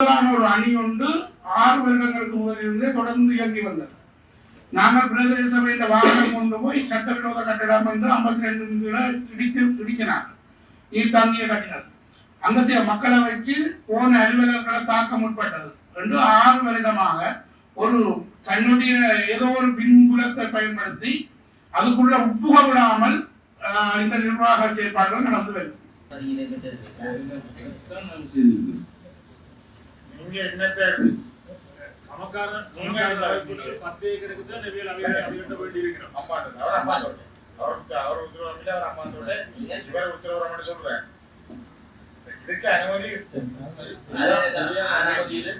ஒரு அணி ஒன்று ஆறு வருடங்களுக்கு முதலிருந்தே தொடர்ந்து இயங்கி வந்தது. நாங்கள் பிரதேச சபையின் வாகனம் கொண்டு போய் சட்டவிரோத கட்டிடம் என்று ஐம்பத்தி ரெண்டு இடித்து இடிக்கினார். நீர் தாங்கிய கட்டினது அங்கத்திய மக்களை வச்சு போன அலுவலர்களை தாக்க முற்பட்டது. என்று ஆறு வருடமாக ஒரு தன்னுடைய ஏதோ ஒரு பின்புலத்தை பயன்படுத்தி அதுக்குள்ள உப்புக விடாமல் ஆஹ், இந்த நிர்வாக செயற்பாடுகள் நடந்து வருது நீங்க என்னத்த நமக்கான பத்து ஏக்கருக்கு தான் நெவியல் அவைய அவையிட்ட வேண்டி இருக்கிறோம். அம்மாட்டு அவர் அம்மாத்தோட அவருக்கு அவர் உத்தரவாதம் இல்லை அவர் அம்மாத்தோட இவர் உத்தரவாதம் சொல்றேன். இதுக்கு அனுமதி அனுமதியிலே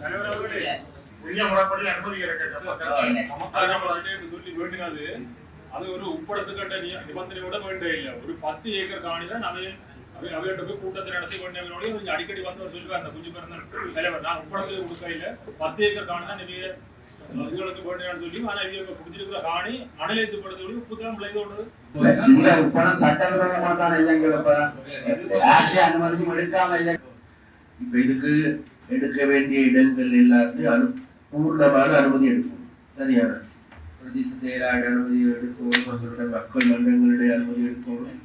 தலைவர் அவர்களே. உரிய முறைப்படி அனுமதி கிடைக்கிறது சொல்லி வேண்டினது அது ஒரு உட்படத்துக்கட்ட நிய- நிபந்தனையோட வேண்ட இல்லை. ஒரு பத்து ஏக்கர் காணி தான் அவை அவர்கிட்ட போய் கூட்டத்தை நடத்தி வேண்டியவங்களோட கொஞ்சம் அடிக்கடி வந்து அவர் சொல்லுவார் அந்த குஞ்சு பிறந்த தலைவர் நான் உட்படத்துக்கு கொடுக்கையில பத்து ஏக்கர் காணி தான் நிறைய இவங்களுக்கு வேண்டியான்னு சொல்லி ஆனால் இவங்க குடிச்சிருக்கிற காணி மணலேத்து படுத்த சொல்லி புத்தகம் விளைதோடு இல்ல இப்ப சட்டவிரோதமா தான் இயங்குது இப்ப. அனுமதி எடுக்காம இயங்க இப்ப இதுக்கு எடுக்க வேண்டிய இடங்கள் எல்லாத்தையும் அனு பூர்ணமான அனுமதி எடுக்கணும் சரியான பிரதேச செயலாளர் அனுமதி எடுக்கணும் மக்கள் மன்றங்களுடைய அனுமதி எடுக்கணும்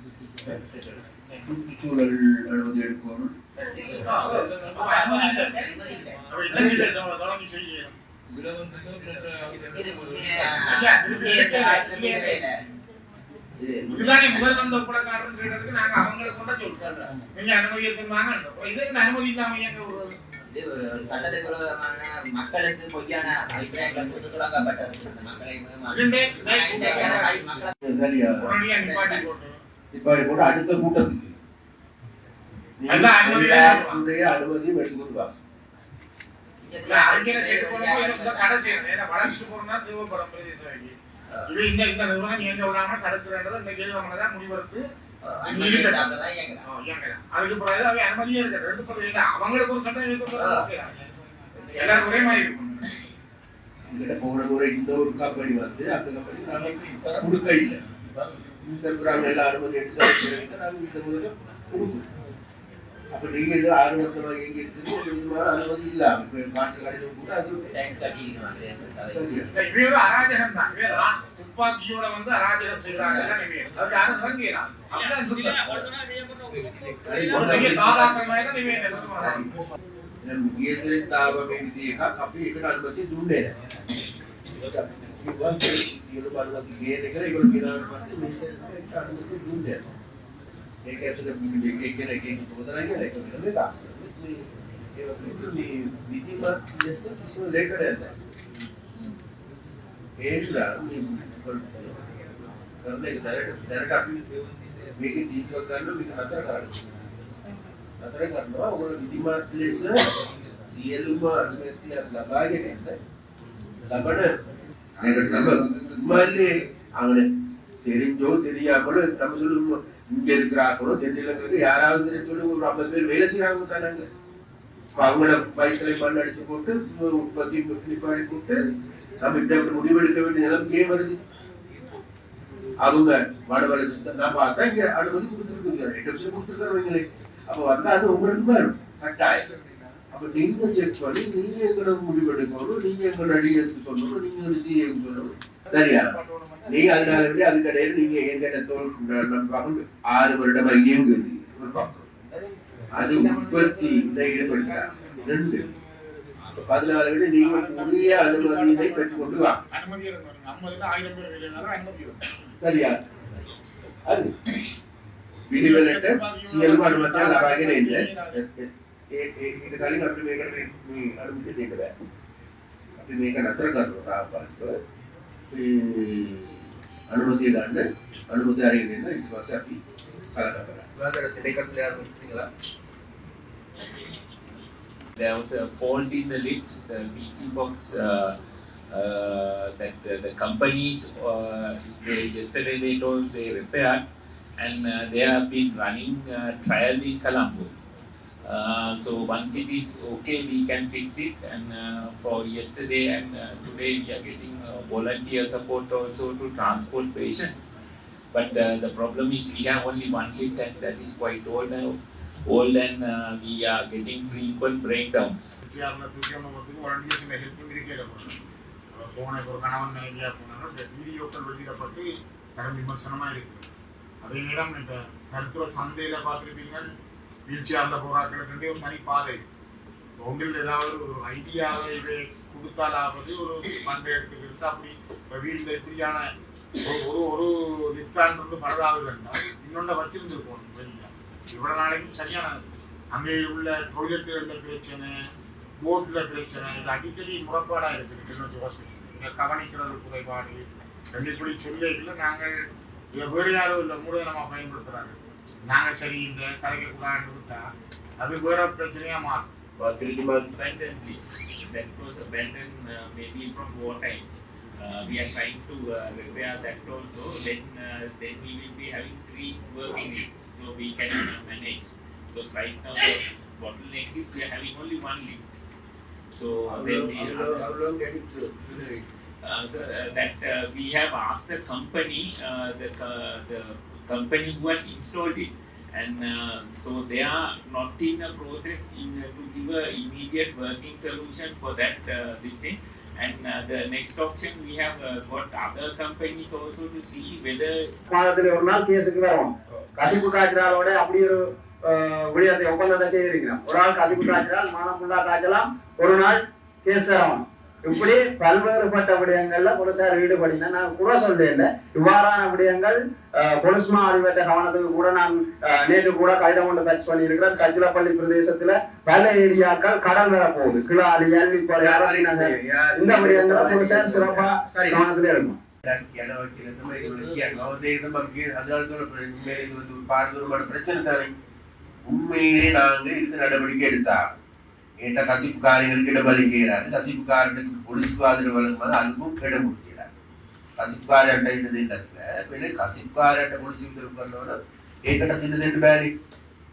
சுற்றுச்சூழல் அனுமதி விரோதமான மக்களுக்கு பொய்யான அபிப்பிராயங்களை கொடுத்து தொடங்கப்பட்டது மக்களை நிப்பாட்டி போட்டு அடுத்த கூட்டத்துக்கு. எல்லா அனுமதியும் போடும்போது இது இந்த இந்த நிறுவனம் இயங்க விடாம தடுக்கிறன்றது இன்னைக்கு அவங்க முடிவெடுத்து அப்படிதான் ஆ, இயங்குறாங்க இயங்கலாம். அதுக்கு பிறகு அவை அனுமதியே இருக்கட்டும். ரெண்டு பேரும் இல்ல. அவங்களுக்கு ஒரு சட்டம் தான். எல்லாரும் ஒரே மாதிரி இருக்கும் எங்கிட்ட போன முறை இந்த ஒரு கம்பெனி வந்து அந்த கம்பெனி நாங்க கொடுக்க இல்லை இந்த நாங்க எல்லா அனுமதி எடுத்து இந்த முதல்ல கொடுக்கணும் அப்ப நீங்க இது ஆறு வருஷமா எங்க இருக்குது மாதிரி அனுமதி இல்லாம இப்ப காட்டு கடையில் கூட அது. இல்ல, அராஜகம் தான். தான் துப்பாக்கியோட வந்து அராஜகம் செய்யறாங்க. அதுக்கு யாரும் இறங்கிறாங்க. அப்படிதான் சுத்தம். ஒரு பெரிய தாதாக்கள் மாதிரி தான் இவே ඒක ඇතුළේ මේක කියන එකකින් පොතනයි කියලා ඒක තමයි තාක්ෂ. ඒක පිළිතුරේ විදිමත් ලෙස කිසිම ලේඛනයක් නැහැ. ඒකලා කරන්නේ දැරට දැරට අපි මේක දීපක් ගන්න මේක හතර කරන්නේ. හතර කරනවා ඕගොල්ලෝ විදිමත් ලෙස සියලුම අනුමැතිය ලබාගෙන ඉන්න ලබන මේක තමයි ස්මාර්ට් ඒ අවුල තෙරින් ජෝ තෙරියා වල තමයි இங்க இருக்கிறாங்களோ தென்னிலங்கைக்கு யாராவது சரி சொல்லி ஒரு ஐம்பது பேர் வேலை செய்யறாங்க தானாங்க அவங்கள பைக்கில மண் அடிச்சு போட்டு உற்பத்தி நிப்பாடி போட்டு நம்ம இப்படி அப்படி முடிவெடுக்க வேண்டிய நிலைமையே வருது. அவங்க வட நான் பார்த்தா இங்க அனுமதி கொடுத்துருக்குது. ரெண்டு வருஷம் கொடுத்துருக்காருங்களே அப்ப வந்தா அது உங்களுக்கு வரும். கட்டாயம். நீங்க நீங்கள் செக் பண்ணி நீங்கள் எங்களோட முடிவெடுக்கணும் நீங்கள் எங்களோட அடிகளுக்கு சொல்லணும் நீங்கள் ஒரு ஜிஎம் சொல்லணும். சரியா? நீ அதனால விட அது கடையில் நீங்கள் எங்கிட்ட தோல் ஆறு வருடம் ஐயம் ஒரு அது உற்பத்தி இந்த ஈடுபட்டார் ரெண்டு. பதினாலு விட நீங்க உரிய அனுமதியை பெற்றுக்கொண்டு வா. சரியா? ಅದು ವಿಧಿಗಳಟ್ಟ ಸಿಎಲ್ ಮಾಡುವಂತಹ ನಾವಾಗೇನೆ ಇಲ್ಲ There was a fault in the lid, the PC box uh, uh, that the, the companies, uh, they, yesterday they told they repaired and uh, they have been running uh, trial in Colombo. Uh, so once it is okay, we can fix it. And uh, for yesterday and uh, today, we are getting uh, volunteer support also to transport patients. But uh, the problem is we have only one lift and that is quite old now. old and uh, we are getting frequent breakdowns. சிஆர்ல தூக்கி ஒன்று ஒரு ரெண்டு சின்ன ஹெல்ப்பும் இருக்கல போன ஒரு கணவன் மனைவியா போனாலும் இந்த வீடியோக்கள் வெளியிடப்பட்டு கடும் விமர்சனமா இருக்கு அதே நேரம் இந்த மருத்துவ சந்தையில பார்த்துருப்பீங்க வீல் சேர்ல போராக்களுக்கு ஒரு தனி பாதை உங்களில் ஏதாவது ஒரு ஐடியாவை கொடுத்தாலாவது ஒரு மண்டை எடுத்துக்கிட்டு அப்படி இப்போ வீட்டில் இப்படியான ஒரு ஒரு ஒரு வந்து பரவாது வேண்டாம் இன்னொன்று வச்சிருந்துருக்கோம் வெளியில. இவ்வளோ நாளைக்கும் சரியான அங்கே உள்ள தொழில்களில் பிரச்சனை போட்டில் பிரச்சனை இது அடிக்கடி முறைப்பாடாக இருக்குது கிளிநொச்சி ஹாஸ்பிட்டல் இதை கவனிக்கிறது குறைபாடு. ரெண்டு இப்படி சொல்லிக்கல நாங்கள் இதை வேறு யாரும் இல்லை மூலதனமாக பயன்படுத்துகிறாங்க நாங்கள் சரி இந்த கதைக்கு கூடாண்டு விட்டா அது வேற பிரச்சனையாக மாறும் வாக்களிக்குமா Abandoned that was abandoned uh, maybe from war time. Uh, we are trying to uh, repair that also. Then, uh, then we will be having three working lifts, so we can uh, manage. Because right now the bottleneck is we are having only one lift. So then the other- Uh, so, uh, that uh, we have asked the company, uh, the, uh, the company who has installed it, and uh, so they are not in the process in, uh, to give a immediate working solution for that uh, this thing. And uh, the next option we have uh, got other companies also to see whether மாதத்துல ஒரு நாள் கேஸுக்கு வரும் கசிப்பு காய்ச்சலாலோட அப்படி ஒரு அஹ், விடயத்தை ஒப்பந்தத்தை செய்திருக்கிறோம் ஒரு ஆள் கசிப்பு காய்ச்சலால் மானம் ஃபுல்லா காய்ச்சலாம் ஒரு நாள் கேஸ் தரணும் இப்படி பல்வேறுபட்ட விடயங்கள்ல போலீசார் ஈடுபடினா நான் குறை சொல்ல இவ்வாறான விடயங்கள் அஹ், போலீஸ் மா அதிபர்கிட்ட கவனத்துக்கு கூட நான் நேற்று கூட கடிதம் கொண்டு டச் பண்ணியிருக்கிறேன் கச்சிலப்பள்ளி பிரதேசத்துல பல ஏரியாக்கள் கடல் வர போகுது. கிளாலி அள்ளிப்பாறை அரளி நகர். இந்த விடயங்களை போலீசார் சிறப்பா கவனத்துல எடுக்கும் உண்மையிலே நாங்க இதுக்கு நடவடிக்கை எடுத்தா ஏட்ட கசிப்புக்காரிகள் கிடபலி செய்கிறாரு கசிப்புக்காரனுக்கு பொலிசுக்கு ஆதரவு வழங்கும்போது அதுக்கும் கிடம் கொடுக்கிறார் கசிப்புக்காரன்ட்ட இட்டு இல்லை பின்ன கசிப்புக்காரன்ட்ட பொலிசுக்கு இருக்கிறதோட ஏக்கிட்ட தின்னு பேரி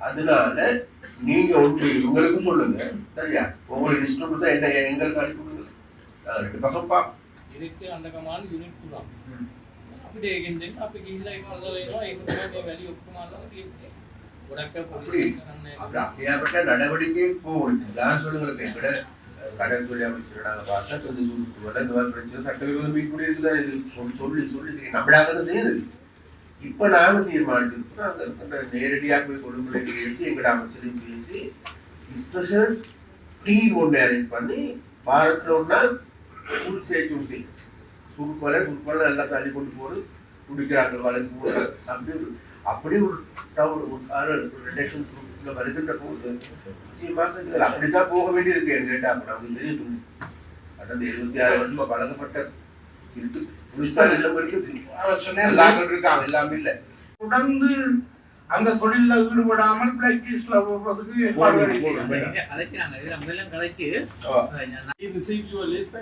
அதனால நீங்க ஒன்று உங்களுக்கும் சொல்லுங்க சரியா உங்களுக்கு இஷ்டம் தான் என்ன எங்களுக்கு அனுப்பிடுங்க ரெண்டு பக்கம் பா இருக்கு அந்த யூனிட் தான் அப்படியே அப்படி இல்லை வேலையை ஒப்புமாலாம் அப்படி அப்படி அப்படியாப்பட்ட நடவடிக்கையில் போகணும் தான் சொல்லுங்களுக்கு கூட கடற்கொலை அமைச்சரோட பார்த்தா சொல்லி சொல்லிட்டு இந்த மாதிரி பிரச்சனை சட்டவிரோதம் மீட்புடைய சொல்லி சொல்லி நம்மளாக தான் செய்யுது இப்போ நானும் தீர்மானிச்சிருக்கோம். நாங்கள் நேரடியாக போய் கொடுமுறை பேசி எங்க அமைச்சரையும் பேசி ஸ்பெஷல் டீம் ஒன்று அரேஞ்ச் பண்ணி வாரத்தில் ஒரு நாள் சேர்த்து விட்டு சுடுப்பலை சுடுப்பலை நல்லா தள்ளி கொண்டு போகிறது குடிக்கிறாங்க வளர்ந்து போகிறது அப்படி அப்படி ஒரு ஒரு ரிலேஷன் குரூப்பில் வருகின்ற போது நிச்சயமாக நீங்கள் அப்படித்தான் போக வேண்டியிருக்கு என் கேட்டால் அப்போ நமக்கு தெரியும் கடந்த இருபத்தி ஆறு வருஷமாக வழங்கப்பட்ட இருக்கு புதுசாக எல்லாம் இருக்குது இருக்காங்க எல்லாமே இல்லை தொடர்ந்து அந்த தொழில ஈடுபடாமல் பிராக்டிஸ்ல We received your list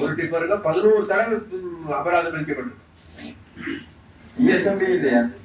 ஒரு டிப்பருக்கு பதினோரு தடவை அபராதம் விதிக்கப்பட்டது. இஎஸ்எம்பி இல்லையா?